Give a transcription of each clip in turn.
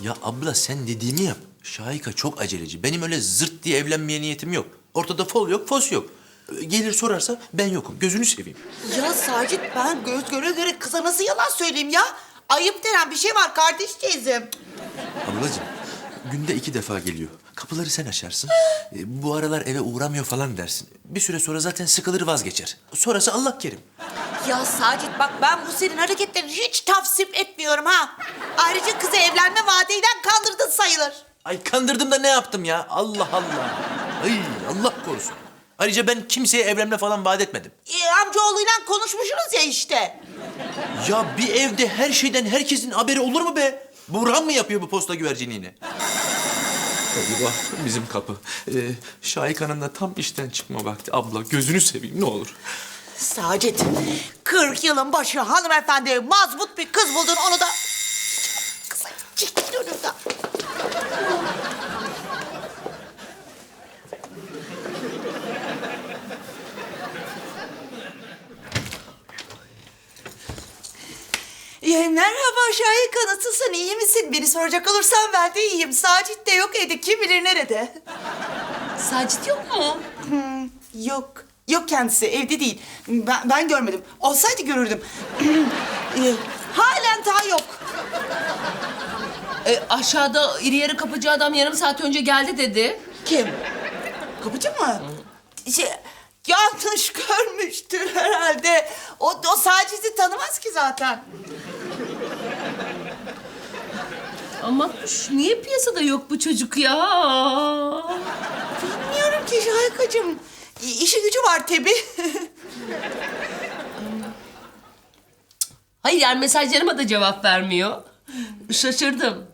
Ya abla sen dediğimi yap. Şahika çok aceleci. Benim öyle zırt diye evlenmeye niyetim yok. Ortada fol yok, fos yok. Gelir sorarsa ben yokum. Gözünü seveyim. Ya Sacit ben göz göre göre kıza nasıl yalan söyleyeyim ya? Ayıp denen bir şey var kardeş teyzem. Ablacığım, günde iki defa geliyor. Kapıları sen açarsın. E, bu aralar eve uğramıyor falan dersin. Bir süre sonra zaten sıkılır vazgeçer. Sonrası Allah kerim. Ya Sacit bak ben bu senin hareketlerini hiç tavsip etmiyorum ha. Ayrıca kızı evlenme vaadiyle kandırdın sayılır. Ay kandırdım da ne yaptım ya? Allah Allah. Ay Allah korusun. Ayrıca ben kimseye evlenme falan vaat etmedim. Ee, amcaoğluyla konuşmuşsunuz ya işte. Ya bir evde her şeyden herkesin haberi olur mu be? Burhan mı yapıyor bu posta güvercinliğini? Eyvah bizim kapı. Ee, Şahik Hanım da tam işten çıkma vakti. Abla gözünü seveyim ne olur. Sacit, 40 yılın başı hanımefendi mazbut bir kız buldun onu da... Kıza çekil önümden. Ya, merhaba Şahika nasılsın iyi misin? Beni soracak olursan ben de iyiyim. Sacit de yok evde kim bilir nerede? Sacit yok mu? Yok. Yok kendisi evde değil. Ben, ben görmedim. Olsaydı görürdüm. Ee, Halen daha yok. E, aşağıda iri yarı kapıcı adam yarım saat önce geldi dedi. Kim? Kapıcı mı? Şey, yanlış görmüştür herhalde. O, o Sacit'i tanımaz ki zaten. Ama niye piyasada yok bu çocuk ya? Bilmiyorum ki Şahikacığım. İşi gücü var tabii. Hayır yani mesajlarıma da cevap vermiyor. Şaşırdım.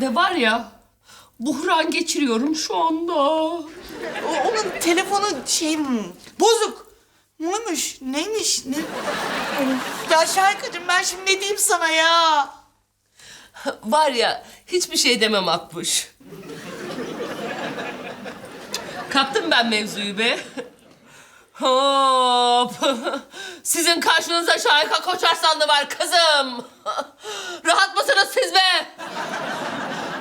Ve var ya, buhran geçiriyorum şu anda. O- onun telefonu şey bozuk. Muymuş? Neymiş? Ne? Ya Şahikacığım ben şimdi ne diyeyim sana ya? Var ya, hiçbir şey demem Makbuş. Kaptım ben mevzuyu be. Hop! Sizin karşınızda Şahika Koçarslanlı var kızım. Rahat mısınız siz be?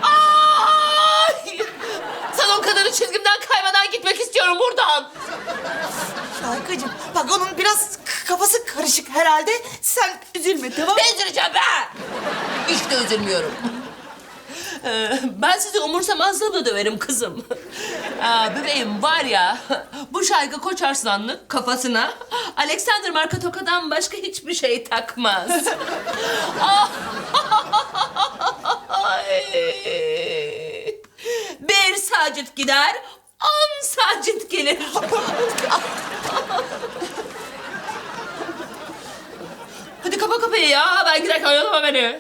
Ay! Salon kadını çizgimden kaymadan gitmek istiyorum buradan. Şahikacığım bak onun biraz kafası karışık herhalde. Sen üzülme tamam mı? Ne üzüleceğim be? Hiç de üzülmüyorum. Ee, Ben sizi umursamazlığımla döverim kızım. Bebeğim var ya, bu şarkı Koç Arslanlı kafasına Alexander marka tokadan başka hiçbir şey takmaz. Ah! Bir sacit gider, on sacit gelir. Hadi kapa kapıyı ya, ben giderken oyalama beni.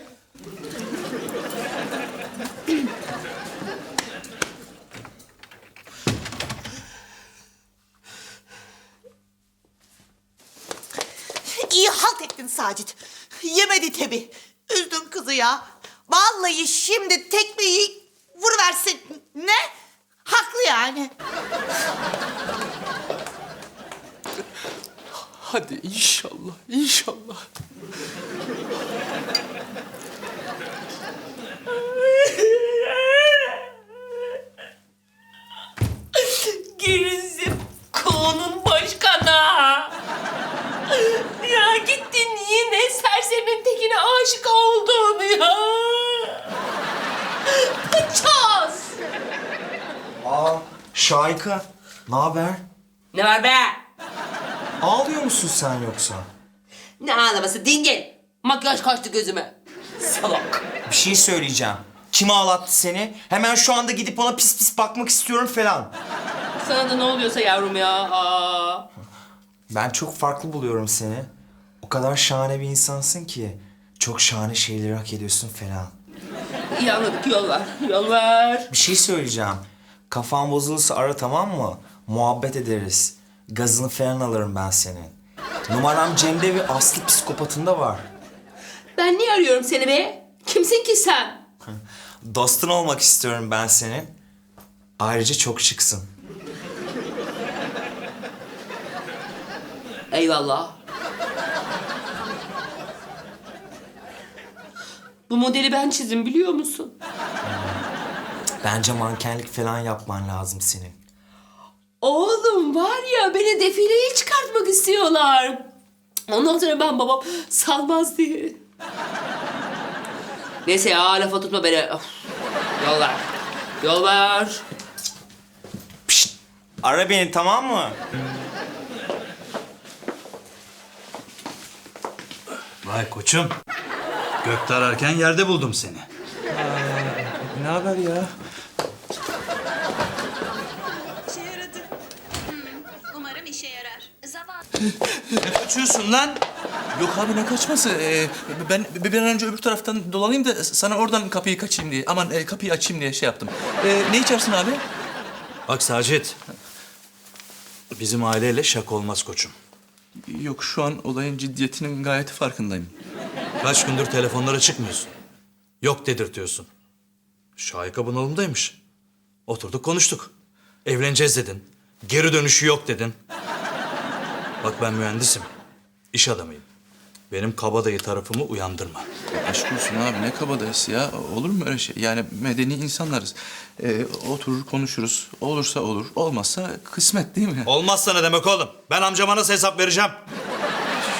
İyi halt ettin Sacit. Yemedi tabi. Üzdün kızı ya. Vallahi şimdi tekmeyi vuruversin. Ne? Haklı yani. Hadi inşallah, inşallah. Şayka. Ne haber? Ne var be? Ağlıyor musun sen yoksa? Ne ağlaması dingil. Makyaj kaçtı gözüme. Salak. Bir şey söyleyeceğim. Kim ağlattı seni? Hemen şu anda gidip ona pis pis bakmak istiyorum falan. Sana da ne oluyorsa yavrum ya. Aa. Ben çok farklı buluyorum seni. O kadar şahane bir insansın ki. Çok şahane şeyleri hak ediyorsun falan. İyi anladık yol ver. Yol ver. Bir şey söyleyeceğim. Kafan bozulursa ara tamam mı? Muhabbet ederiz. Gazını falan alırım ben senin. Numaram Cem'de ve Aslı psikopatında var. Ben niye arıyorum seni be? Kimsin ki sen? Dostun olmak istiyorum ben senin. Ayrıca çok şıksın. Eyvallah. Bu modeli ben çizdim biliyor musun? Bence mankenlik falan yapman lazım senin. Oğlum var ya beni defileye çıkartmak istiyorlar. Ondan sonra ben babam salmaz diye. Neyse ya lafa tutma beni. Of. Yol ver. Yol ver. Ara beni tamam mı? Vay koçum. Gökte ararken yerde buldum seni. Ne haber ya? Ne kaçıyorsun lan? Yok abi ne kaçması? Ee, ben bir an önce öbür taraftan dolanayım da sana oradan kapıyı kaçayım diye. Aman e, kapıyı açayım diye şey yaptım. Ee, ne içersin abi? Bak Sacit. Bizim aileyle şaka olmaz koçum. Yok şu an olayın ciddiyetinin gayet farkındayım. Kaç gündür telefonlara çıkmıyorsun. Yok dedirtiyorsun. Şahika bunalımdaymış. Oturduk konuştuk. Evleneceğiz dedin. Geri dönüşü yok dedin. Bak ben mühendisim. İş adamıyım. Benim kabadayı tarafımı uyandırma. Aşk olsun abi ne kabadayısı ya. Olur mu öyle şey? Yani medeni insanlarız. Ee, oturur konuşuruz. Olursa olur. Olmazsa kısmet değil mi? Olmazsa ne demek oğlum? Ben amcama nasıl hesap vereceğim?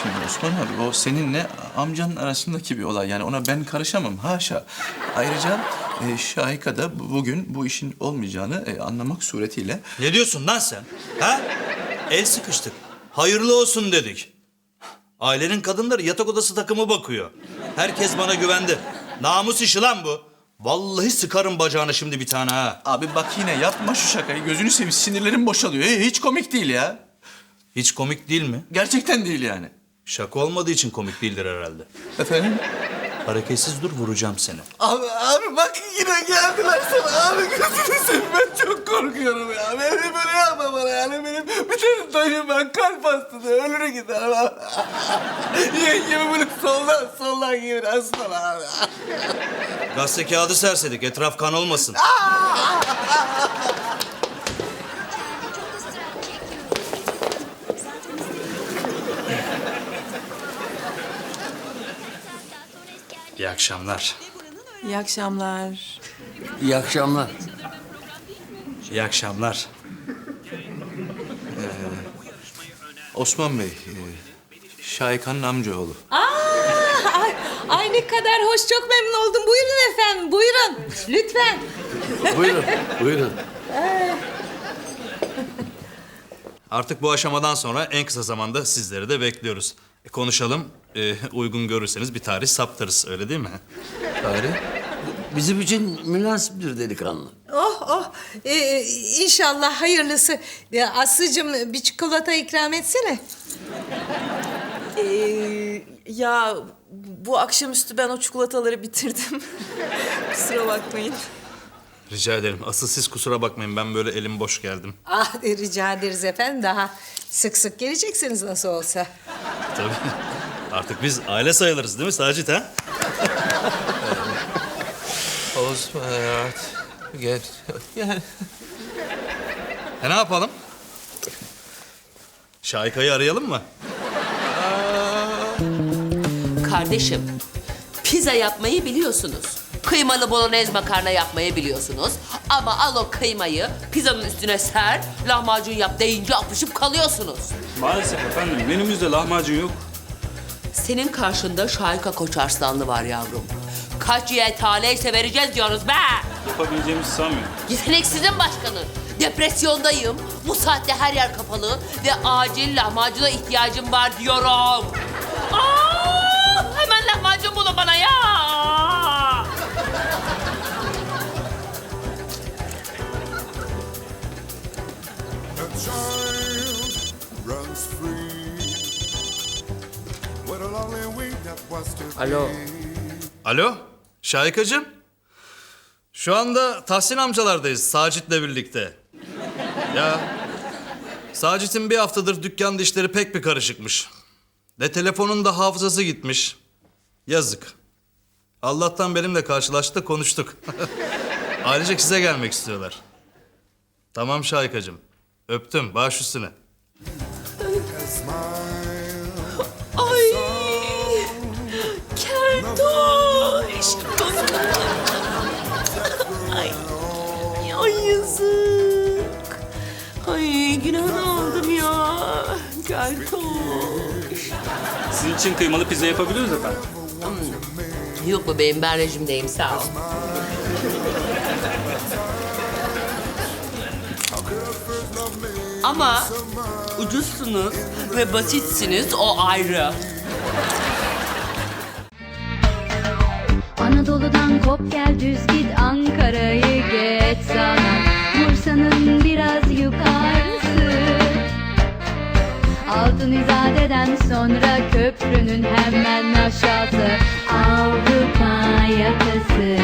Şimdi Osman abi o seninle amcanın arasındaki bir olay. Yani ona ben karışamam haşa. Ayrıca e, Şahika da bu- bugün bu işin olmayacağını e, anlamak suretiyle... Ne diyorsun lan sen? Ha? El sıkıştık. Hayırlı olsun dedik. Ailenin kadınları yatak odası takımı bakıyor. Herkes bana güvendi. Namus işi lan bu. Vallahi sıkarım bacağına şimdi bir tane ha. Abi bak yine yapma şu şakayı. Gözünü seveyim sinirlerim boşalıyor. E, hiç komik değil ya. Hiç komik değil mi? Gerçekten değil yani. Şaka olmadığı için komik değildir herhalde. Efendim? Hareketsiz dur vuracağım seni. Abi, abi bak yine geldiler sana. Abi gözünü seveyim ben çok korkuyorum ya. Beni böyle yapma bana yani. Benim bir tane dayım ben kalp hastası. Ölür gider. Yengemi böyle soldan soldan gibi aslan abi. Gazete kağıdı sersedik etraf kan olmasın. Çok ısrar çekiyorum. Zaten İyi akşamlar. İyi akşamlar. İyi akşamlar. İyi akşamlar. Osman Bey, e, Şahika'nın amcaoğlu. Aa, ay, ay ne kadar hoş, çok memnun oldum. Buyurun efendim, buyurun. Lütfen. Buyurun, buyurun. Artık bu aşamadan sonra en kısa zamanda sizleri de bekliyoruz. E, konuşalım. E, uygun görürseniz bir tarih saptarız öyle değil mi? Tarih? Bizim için münasiptir delikanlı. Oh oh, ee, inşallah hayırlısı. Ya, Aslı'cığım bir çikolata ikram etsene. Ee, ya bu akşamüstü ben o çikolataları bitirdim. Kusura bakmayın. Rica ederim. Asıl siz kusura bakmayın ben böyle elim boş geldim. Ah e, rica ederiz efendim, daha sık sık geleceksiniz nasıl olsa. Tabii. Artık biz aile sayılırız değil mi Sacit ha? Osman, evet. Gel. Gel. E ne yapalım? Şahika'yı arayalım mı? Kardeşim, pizza yapmayı biliyorsunuz. Kıymalı bolognese makarna yapmayı biliyorsunuz. Ama al o kıymayı pizzanın üstüne ser, lahmacun yap deyince apışıp kalıyorsunuz. Maalesef efendim menümüzde lahmacun yok. Senin karşında Şahika Koç Arslanlı var yavrum. Kaç yetaleyse vereceğiz diyoruz be. Yapabileceğimizi sanmıyorum. Yeteneksizin başkanı. Depresyondayım. Bu saatte her yer kapalı ve acil lahmacuna ihtiyacım var diyorum. Aa, hemen lahmacun child runs free. What a lonely way that was to Alo. be. Alo, Şahikacığım. Şu anda Tahsin amcalardayız Sacit'le birlikte. Ya, Sacit'in bir haftadır dükkan dişleri pek bir karışıkmış. Ve telefonun da hafızası gitmiş. Yazık. Allah'tan benimle karşılaştı konuştuk. Ailecek size gelmek istiyorlar. Tamam Şahikacığım. Öptüm, baş üstüne. Ay! Kertoş! Ay, ay yazık. Ay günahını aldım ya. Kertoş. Sizin için kıymalı pizza yapabiliriz efendim. Hmm. Yok bebeğim ben rejimdeyim sağ ol. Ama ucuzsunuz ve basitsiniz o ayrı. Anadolu'dan kop gel düz git Ankara'yı geç sana. Bursa'nın biraz yukarısı. Altın İzade'den sonra köprünün hemen aşağısı. Avrupa yakası